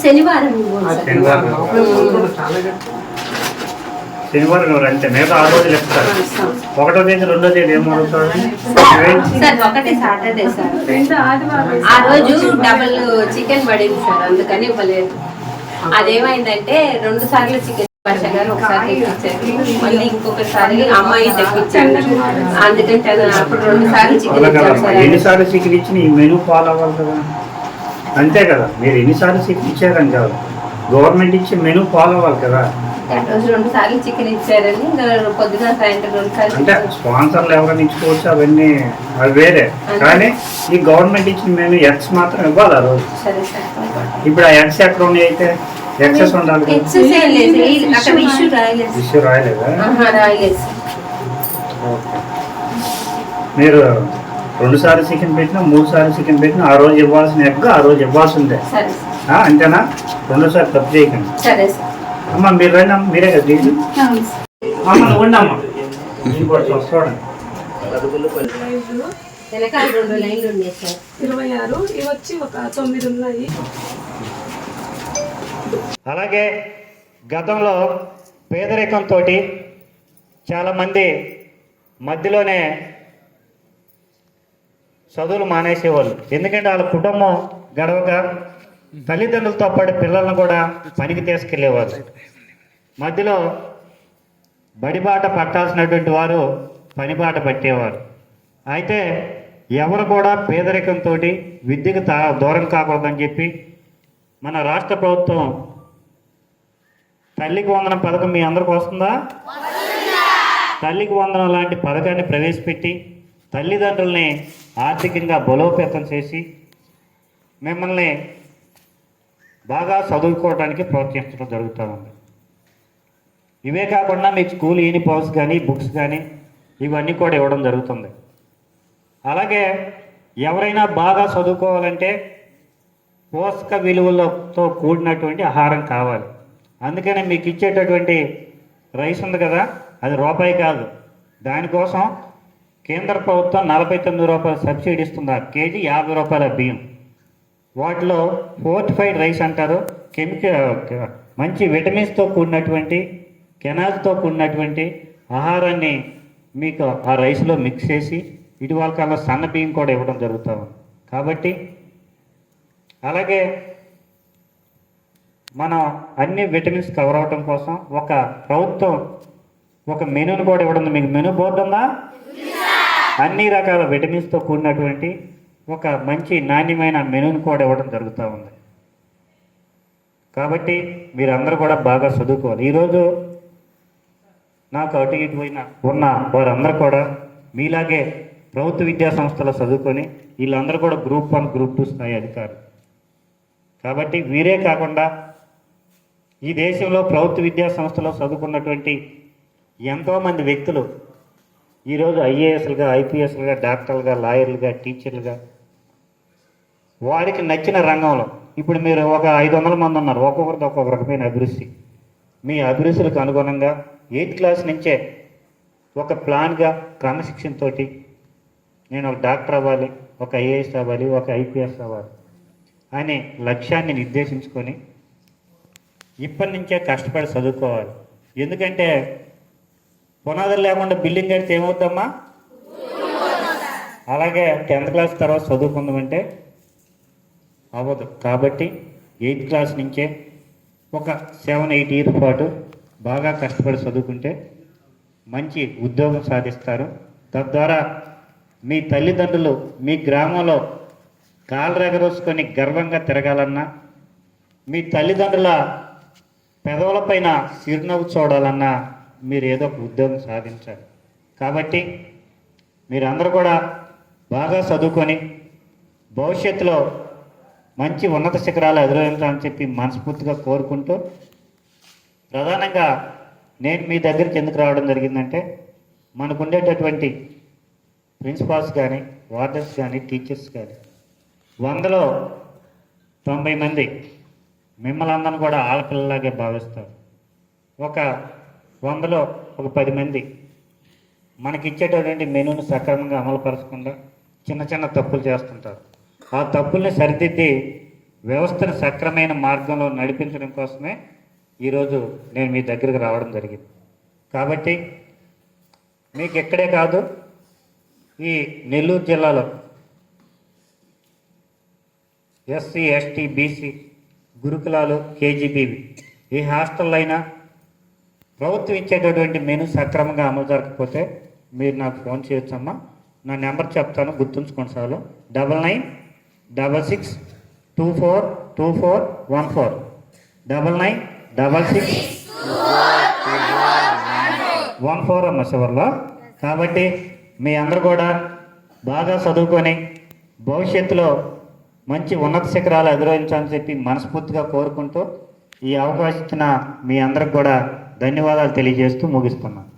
శనివారం అంటే మిగతా ఆ రోజులు చెప్తారు ఒకటో తేదీ రెండో తేదీ ఏం సార్ ఒకటే సాటర్డే సార్. ఆ రోజు డబల్ చికెన్ పడింది సార్. అందుకని ఇవ్వలేదు. అదేమైందంటే రెండు సార్లు చికెన్ గారు ఒకసారి తెప్పించారు. మళ్ళీ ఇంకొకసారి అమ్మాయి తెప్పించారు. అందుకంటే అప్పుడు రెండు సార్లు చికెన్ అలా కదా ఇచ్చారు సార్. ఎన్నిసార్లు చికెన్ ఇచ్చిన ఈ మెనూ ఫాలో అవ్వాలి కదా. అంతే కదా మీరు ఎన్నిసార్లు చికెన్ ఇచ్చారని కాదు. గవర్నమెంట్ ఇచ్చే మెనూ ఫాలో అవ్వాలి కదా. రెండు సార్లు చికెన్ ఇచ్చారని పొద్దున సాయంత్రం రెండు సార్లు అంటే స్పాన్సర్లు ఎవరైనా ఇచ్చుకోవచ్చు అవన్నీ అవి వేరే. కానీ ఈ గవర్నమెంట్ ఇచ్చిన మెనూ ఎగ్స్ మాత్రం ఇవ్వాలి ఆ రోజు. సరే సార్ ఇప్పుడు ఆ ఎగ్స్ ఎక్కడ ఉన్నాయి అయితే? ఎక్సెస్ ఉండాలి కదా. ఎక్సర్సైజ్ లేదు. అక్కడ ఇష్యూ రాయలేదు. ఇష్యూ రాయలేదా? ఆహా, రాయలేదు. మీరు రెండు సార్లు చికెన్ పెట్టినా మూడు సార్లు చికెన్ పెట్టినా ఆ రోజు ఇవ్వాల్సిన ఎగ్ ఆ రోజు సార్ ఆ, అంతేనా? రెండు సార్లు తప్పు చేయకండి. సరే అమ్మ మీరు రండి అమ్మ మీరే కదా తీసి. అమ్మ నువ్వు ఉండు అమ్మ. మీరు కూడా చూ- చూడండి. వెనకాల రెండు లైన్లు ఉన్నాయి సార్. ఇరవై ఆరు ఇవి వచ్చి ఒక తొమ్మిది ఉన్నాయి. అలాగే గతంలో పేదరికంతో చాలామంది మధ్యలోనే చదువులు మానేసేవాళ్ళు. ఎందుకంటే వాళ్ళ కుటుంబం గడవక తల్లిదండ్రులతో పాటు పిల్లలను కూడా పనికి తీసుకెళ్ళేవారు. మధ్యలో బడిబాట పట్టాల్సినటువంటి వారు పనిబాట పట్టేవారు. అయితే ఎవరు కూడా పేదరికంతో విద్యకు తా దూరం కాకూడదని చెప్పి మన రాష్ట్ర ప్రభుత్వం తల్లికి వందనం పథకం మీ అందరికి వస్తుందా? తల్లికి వందనం లాంటి పథకాన్ని ప్రవేశపెట్టి తల్లిదండ్రుల్ని ఆర్థికంగా బలోపేతం చేసి మిమ్మల్ని బాగా చదువుకోవడానికి ప్రోత్సహించడం జరుగుతూ ఉంది. ఇవే కాకుండా మీకు స్కూల్ యూనిఫామ్స్ కానీ బుక్స్ కానీ ఇవన్నీ కూడా ఇవ్వడం జరుగుతుంది. అలాగే ఎవరైనా బాగా చదువుకోవాలంటే పోషక విలువలతో కూడినటువంటి ఆహారం కావాలి. అందుకనే మీకు ఇచ్చేటటువంటి రైస్ ఉంది కదా అది రూపాయి కాదు. దానికోసం కేంద్ర ప్రభుత్వం నలభై తొమ్మిది రూపాయల సబ్సిడీ ఇస్తుంది. ఆ కేజీ యాభై రూపాయల బియ్యం. వాటిలో ఫోర్టిఫైడ్ రైస్ అంటారు. కెమికల్ మంచి విటమిన్స్తో కూడినటువంటి కెనాల్తో కూడినటువంటి ఆహారాన్ని మీకు ఆ రైస్లో మిక్స్ చేసి ఇటీవల కాలంలో సన్న బియ్యం కూడా ఇవ్వడం జరుగుతుంది కాబట్టి అలాగే మనం అన్ని విటమిన్స్ కవర్ అవటం కోసం ఒక ప్రభుత్వం ఒక మెనూని కూడా ఇవ్వడం మీకు మెనూ బోర్డు ఉందా? అన్ని రకాల విటమిన్స్తో కూడినటువంటి ఒక మంచి నాణ్యమైన మెనూని కూడా ఇవ్వడం జరుగుతూ ఉంది. కాబట్టి మీరందరూ కూడా బాగా చదువుకోవాలి. ఈరోజు నాకు అటు ఇటు పోయిన ఉన్న వారందరూ కూడా మీలాగే ప్రభుత్వ విద్యా సంస్థలో చదువుకొని వీళ్ళందరూ కూడా గ్రూప్ వన్ గ్రూప్ టూ స్థాయి అధికారులు. కాబట్టి వీరే కాకుండా ఈ దేశంలో ప్రభుత్వ విద్యా సంస్థలో చదువుకున్నటువంటి ఎంతోమంది వ్యక్తులు ఈరోజు ఐఏఎస్లుగా ఐపీఎస్లుగా డాక్టర్లుగా లాయర్లుగా టీచర్లుగా వారికి నచ్చిన రంగంలో ఇప్పుడు మీరు ఒక ఐదు వందల మంది ఉన్నారు. ఒక్కొక్కరిది ఒక్కొక్క రకమైన అభిరుచి. మీ అభిరుచులకు అనుగుణంగా ఎయిత్ క్లాస్ నుంచే ఒక ప్లాన్గా క్రమశిక్షణతోటి నేను ఒక డాక్టర్ అవ్వాలి ఒక ఐఏఎస్ అవ్వాలి ఒక ఐపీఎస్ అవ్వాలి. అనే లక్ష్యాన్ని నిర్దేశించుకొని ఇప్పటి నుంచే కష్టపడి చదువుకోవాలి. ఎందుకంటే పునాదులు లేకుండా బిల్డింగ్ కడితే ఏమవుతుందమ్మా? అలాగే టెన్త్ క్లాస్ తర్వాత చదువుకుందామంటే అవ్వదు. కాబట్టి ఎయిత్ క్లాస్ నుంచే ఒక సెవెన్ ఎయిట్ ఇయర్స్ పాటు బాగా కష్టపడి చదువుకుంటే మంచి ఉద్యోగం సాధిస్తారు. తద్వారా మీ తల్లిదండ్రులు మీ గ్రామంలో కాలరెగరోసుకొని గర్వంగా తిరగాలన్నా మీ తల్లిదండ్రుల పెదవులపైన చిరునవ్వు చూడాలన్నా మీరు ఏదో ఒక ఉద్యోగం సాధించాలి. కాబట్టి మీరందరూ కూడా బాగా చదువుకొని భవిష్యత్తులో మంచి ఉన్నత శిఖరాలు ఎదురవించాలని చెప్పి మనస్ఫూర్తిగా కోరుకుంటూ ప్రధానంగా నేను మీ దగ్గరికి ఎందుకు రావడం జరిగిందంటే మనకు ఉండేటటువంటి ప్రిన్సిపాల్స్ కానీ వార్డర్స్ కానీ టీచర్స్ కానీ వందలో తొంభై మంది మిమ్మల్ని అందరిని కూడా ఆడపిల్లలాగే భావిస్తారు. ఒక వందలో ఒక పది మంది మనకిచ్చేటటువంటి మెనూను సక్రమంగా అమలుపరచకుండా చిన్న చిన్న తప్పులు చేస్తుంటారు. ఆ తప్పుల్ని సరిదిద్ది వ్యవస్థను సక్రమైన మార్గంలో నడిపించడం కోసమే ఈరోజు నేను మీ దగ్గరికి రావడం జరిగింది. కాబట్టి మీకు ఎక్కడే కాదు ఈ నెల్లూరు జిల్లాలో ఎస్సీ ఎస్టీ బీసీ గురుకులాలు కేజీబీవి ఏ హాస్టల్లో అయినా ప్రభుత్వం ఇచ్చేటటువంటి మెను సక్రమంగా అమలు జరగకపోతే మీరు నాకు ఫోన్ చేయొచ్చమ్మా. నా నెంబర్ చెప్తాను గుర్తుంచుకోండి సార్లు. Double nine double six two four two four one four. Double nine double six one four అమ్మ చివరిలో. కాబట్టి మీ అందరు కూడా బాగా చదువుకొని భవిష్యత్తులో మంచి ఉన్నత శిఖరాలు అధిరోహించాలని చెప్పి మనస్ఫూర్తిగా కోరుకుంటూ ఈ అవకాశం ఇచ్చిన మీ అందరికి కూడా ధన్యవాదాలు తెలియజేస్తూ ముగిస్తున్నాను.